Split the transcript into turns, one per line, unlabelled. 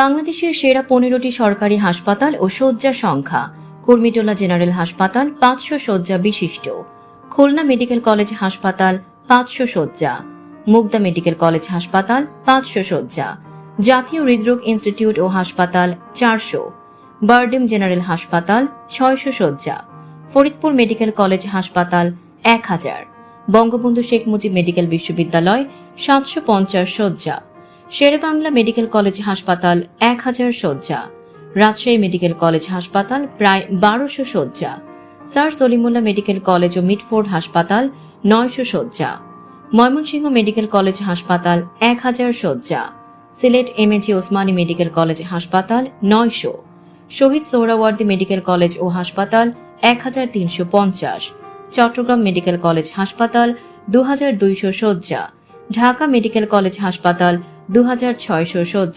বাংলাদেশের সেরা পনেরোটি সরকারি হাসপাতাল ও শয্যা সংখ্যা। কুর্মিটোলা জেনারেল হাসপাতাল পাঁচশো শয্যা বিশিষ্ট। খুলনা মেডিকেল কলেজ হাসপাতাল পাঁচশো শয্যা। মুগদা মেডিকেল কলেজ হাসপাতাল পাঁচশো শয্যা। জাতীয় হৃদরোগ ইনস্টিটিউট ও হাসপাতাল চারশো। বারডেম জেনারেল হাসপাতাল ছয়শো শয্যা। ফরিদপুর মেডিকেল কলেজ হাসপাতাল এক হাজার। বঙ্গবন্ধু শেখ মুজিব মেডিকেল বিশ্ববিদ্যালয় সাতশো পঞ্চাশ শয্যা। শেরেবাংলা মেডিকেল কলেজ হাসপাতাল এক হাজার শয্যা। রাজশাহী মেডিকেল কলেজ হাসপাতাল প্রায় বারোশো শয্যা। স্যার সলিমুল্লাহ মেডিকেল কলেজ ও মিটফোর্ড হাসপাতাল নয়শো শয্যা। ময়মনসিংহ মেডিকেল কলেজ হাসপাতাল এক হাজার শয্যা। Sylhet M MAG Osmani medical college হাসপাতাল নয়শো। শহীদ সোহরাওয়ার্দী মেডিকেল কলেজ ও হাসপাতাল এক হাজার তিনশো পঞ্চাশ। চট্টগ্রাম মেডিকেল কলেজ হাসপাতাল দু হাজার দুইশো শয্যা। ঢাকা মেডিকেল কলেজ হাসপাতাল দু হাজার ছয়শো শয্যা